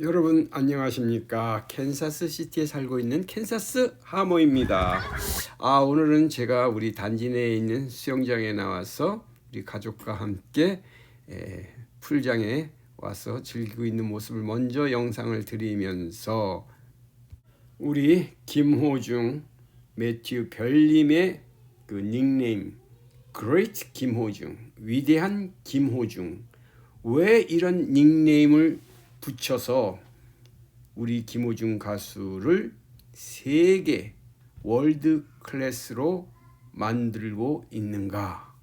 여러분 안녕하십니까? 캔사스 시티에 살고 있는 캔사스 하모입니다. 아 오늘은 제가 우리 단지 내에 있는 수영장에 나와서 우리 가족과 함께 에, 풀장에 와서 즐기고 있는 모습을 먼저 영상을 드리면서 우리 김호중 매튜 별님의 그 닉네임 Great 김호중 위대한 김호중. 왜 이런 닉네임을 붙여서 우리 김호중 가수를 세계 월드 클래스로 만들고 있는가?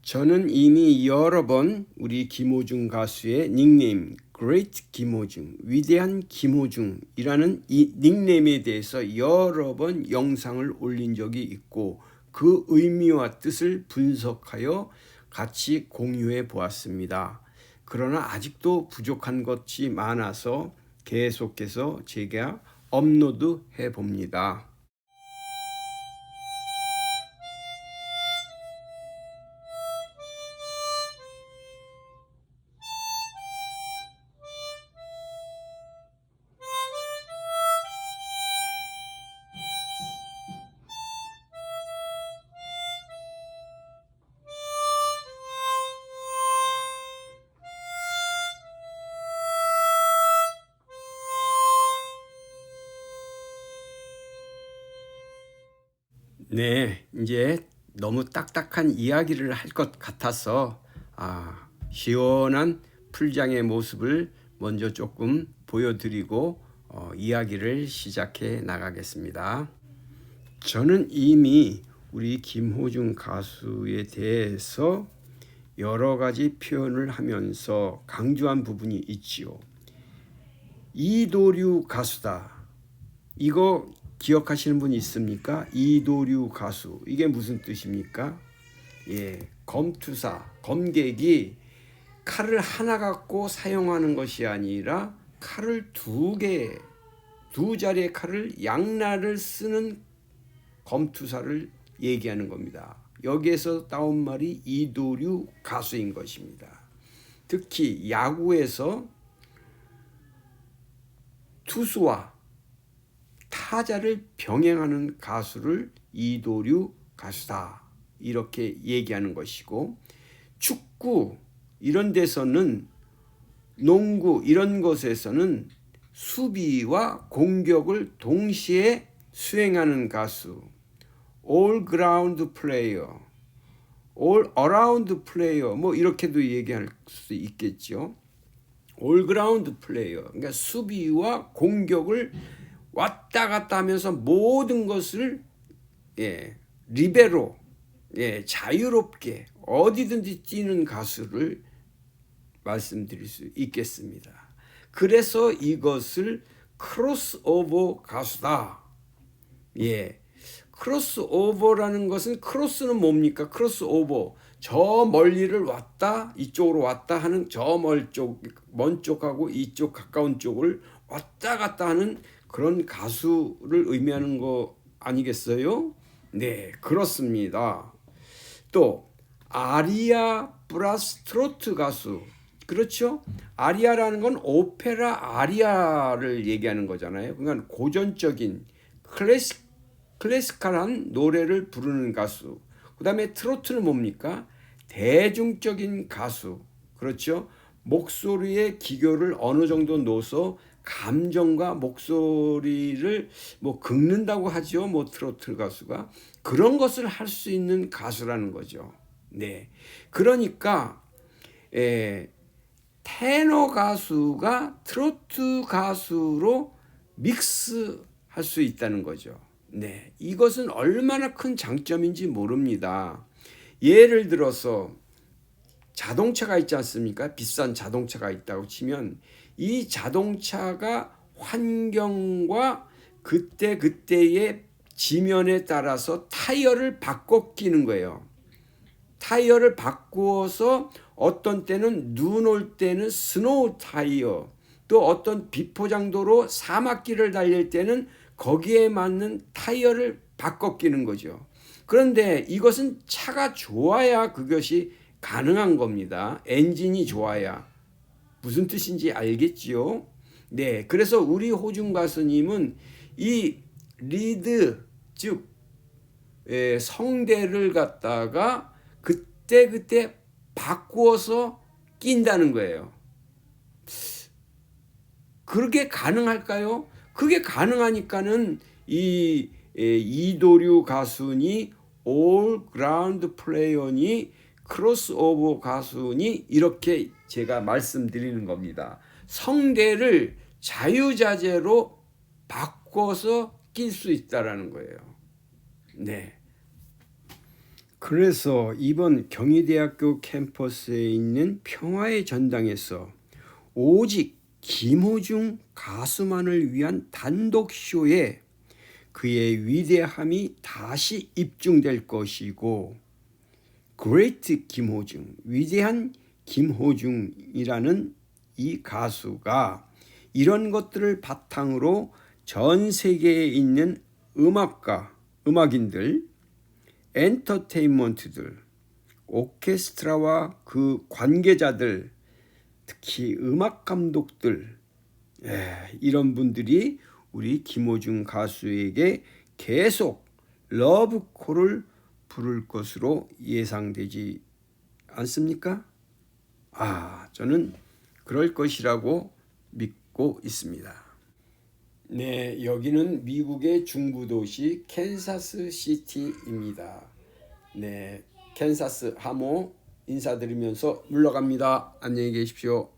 저는 이미 여러 번 우리 김호중 가수의 닉네임 Great 김호중, 위대한 김호중이라는 이 닉네임에 대해서 여러 번 영상을 올린 적이 있고 그 의미와 뜻을 분석하여 같이 공유해 보았습니다. 그러나 아직도 부족한 것이 많아서 계속해서 제가 업로드 해 봅니다. 네, 이제 너무 딱딱한 이야기를 할 것 같아서 아, 시원한 풀장의 모습을 먼저 조금 보여드리고 어, 이야기를 시작해 나가겠습니다. 저는 이미 우리 김호중 가수에 대해서 여러 가지 표현을 하면서 강조한 부분이 있지요. 이도류 가수다. 이거 기억하시는 분 있습니까? 이도류 가수. 이게 무슨 뜻입니까? 예, 검투사, 검객이 칼을 하나 갖고 사용하는 것이 아니라 칼을 두 개, 두 자리의 칼을 양날을 쓰는 검투사를 얘기하는 겁니다. 여기에서 따온 말이 이도류 가수인 것입니다. 특히 야구에서 투수와 타자를 병행하는 가수를 이도류 가수다. 이렇게 얘기하는 것이고 축구 이런 데서는 농구 이런 것에서는 수비와 공격을 동시에 수행하는 가수 all ground player all around player 뭐 이렇게도 얘기할 수 있겠죠. all ground player 그러니까 수비와 공격을 왔다 갔다 하면서 모든 것을 예, 리베로 예, 자유롭게 어디든지 뛰는 가수를 말씀드릴 수 있겠습니다. 그래서 이것을 크로스오버 가수다. 예. 크로스오버라는 것은 크로스는 뭡니까? 크로스오버. 저 멀리를 왔다 이쪽으로 왔다 하는 저 멀 쪽 먼 쪽하고 이쪽 가까운 쪽을 왔다 갔다 하는 그런 가수를 의미하는 거 아니겠어요? 네, 그렇습니다. 또 아리아 플러스 트로트 가수. 그렇죠? 아리아라는 건 오페라 아리아를 얘기하는 거잖아요. 그러니까 고전적인 클래식 클래시컬한 노래를 부르는 가수. 그다음에 트로트는 뭡니까? 대중적인 가수. 그렇죠? 목소리의 기교를 어느 정도 넣어서 감정과 목소리를 뭐 긁는다고 하죠. 뭐 트로트 가수가 그런 것을 할 수 있는 가수라는 거죠. 네. 그러니까 에, 테너 가수가 트로트 가수로 믹스할 수 있다는 거죠. 네. 이것은 얼마나 큰 장점인지 모릅니다. 예를 들어서 자동차가 있지 않습니까? 비싼 자동차가 있다고 치면 이 자동차가 환경과 그때 그때의 지면에 따라서 타이어를 바꿔 끼는 거예요. 타이어를 바꾸어서 어떤 때는 눈 올 때는 스노우 타이어, 또 어떤 비포장도로 사막길을 달릴 때는 거기에 맞는 타이어를 바꿔 끼는 거죠. 그런데 이것은 차가 좋아야 그것이 가능한 겁니다. 엔진이 좋아야. 무슨 뜻인지 알겠지요? 네, 그래서 우리 호중 가수님은 이 리드 즉 예, 성대를 갖다가 그때 그때 바꾸어서 낀다는 거예요. 그렇게 가능할까요? 그게 가능하니까는 이 예, 이도류 가수니 올 그라운드 플레이어니 크로스오버 가수니 이렇게 제가 말씀드리는 겁니다. 성대를 자유자재로 바꿔서 낄 수 있다라는 거예요. 네. 그래서 이번 경희대학교 캠퍼스에 있는 평화의 전당에서 오직 김호중 가수만을 위한 단독 쇼에 그의 위대함이 다시 입증될 것이고 그레이트 김호중 위대한 김호중이라는 이 가수가 이런 것들을 바탕으로 전 세계에 있는 음악가 음악인들 엔터테인먼트들 오케스트라와 그 관계자들 특히 음악 감독들 예, 이런 분들이 우리 김호중 가수에게 계속 러브콜을 부를 것으로 예상되지 않습니까? 아, 저는 그럴 것이라고 믿고 있습니다. 네, 여기는 미국의 중부 도시 캔사스 시티입니다. 네, 캔사스 하모 인사드리면서 물러갑니다. 안녕히 계십시오.